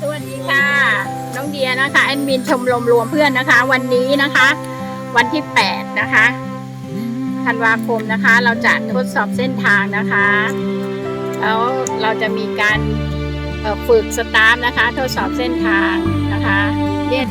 สวัสดีค่ะ น้องเดียนะคะแอดมินชมรมรวมเพื่อนนะคะ วันนี้นะคะ วันที่ 8 นะคะธันวาคมนะคะ เราจะทดสอบเส้นทางนะคะ แล้วเราจะมีการฝึกสตาร์ทนะคะ ทดสอบเส้นทางนะคะเรียน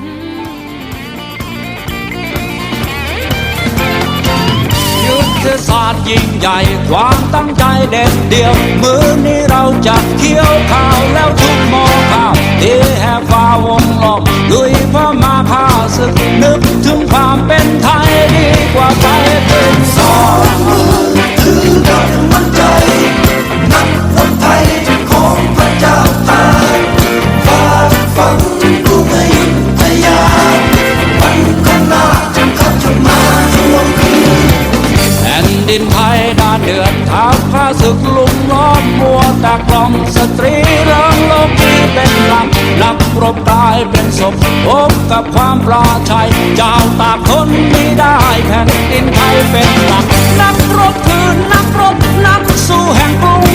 ยุทธศาสตร์ยิ่งใหญ่ ความตั้งใจเด็ดเดียว มือนี้เราจะเคี้ยวข้าวแล้วทุกโมข้าวดีแห่ฟ้าวงล้อมลุยพมาข้าศึกนึกถึงความเป็นไทยดีกว่า ดินไทยด้านเดือดท้าข้าศึกลุมล้อมมัวตากล่อมสตรีเริงโลกีเป็นหลักนักรบกลายเป็นศพพบกับความปลาชัยเจ้าตากทนไม่ได้แผ่นดินไทยเป็นหลักนักรบคือนักรบนักสู้แห่งกรุง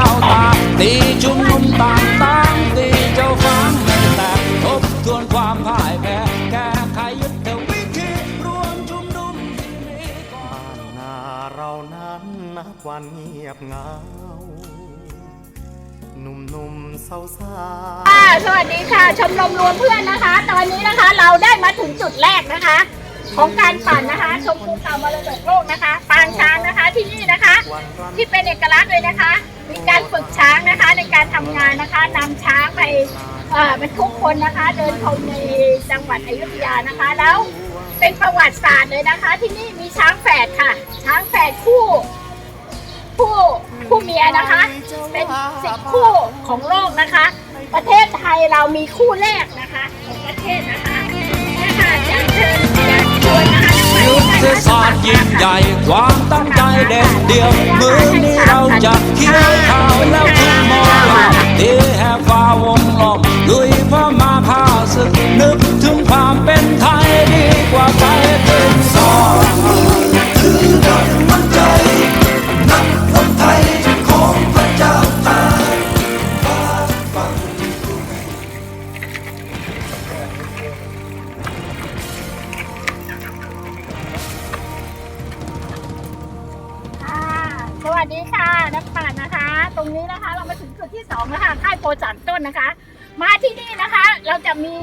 นุมเจ้าตากตีชุมนุมต่างต่างตีเจ้าฟ้าไม่แตกทบทวนความพ่ายแพ้แก้ไขยุทธวิธีรวมชุมนุมที่มีก่อนบ้านนาเรานั้นนับวันเงียบเหงาหนุ่มๆสาวๆ ค่ะสวัสดีค่ะ ชมรมรวมเพื่อนนะคะ ตอนนี้นะคะเราได้มาถึงจุดแรกนะคะ ของการปั่นนะคะชมภูเขามรดกโลกนะคะ ปางช้างนะคะที่นี่นะคะ ที่เป็นเอกลักษณ์เลยนะคะ มีการฝึกช้างนะคะในการทำงานนะคะนำช้างไปเอ่อบรรทุกคนนะคะ เดินชมในจังหวัดอยุธยานะคะ แล้วเป็นประวัติศาสตร์เลยนะคะ ที่นี่มีช้างแฝดค่ะ ช้างแฝดคู่คู่คู่เมียนะคะ เป็นสิบคู่ของโลกนะคะ ประเทศไทยเรามีคู่แรกนะคะของประเทศนะคะนะคะจะเชิญจะชวนนะคะ ยุทธศาสตร์ยิ่งใหญ่ความตั้งใจเด็ดเดียวมือนี้เราจะเคี้ยวข้าวแล้วทุณมองเราวดีแห่ฟ้าวงล้อมลุย วัสดีค่ะนักปั่นนะคะ ตรงนี้นะคะเรามาถึงจุดที่สองแล้วค่ะค่ายโพจันต้นนะคะ มาที่นี่นะคะ เราจะมี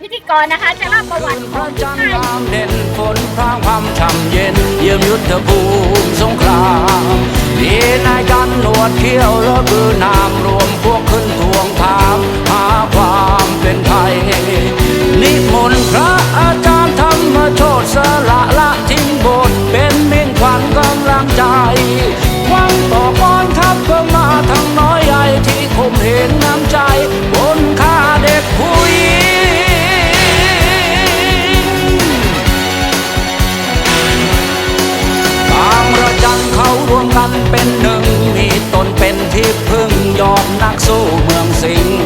พิธีกรนะคะ จะเล่าประวัติของจันทร์ค่ายงามเด่นฝนพรางความช่ำเย็น เยี่ยมยุทธภูมิสงครามมีนายกันหนวดเขี้ยวรถบือนามรวม ยอมนักสู้เมืองสิงห์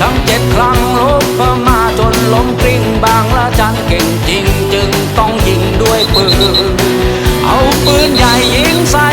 ทั้งเจ็ดครั้งลบพมาจนล้มกลิ้งบางละจันเก่งจริง จึงต้องยิงด้วยปืน เอาปืนใหญ่ยิงใส่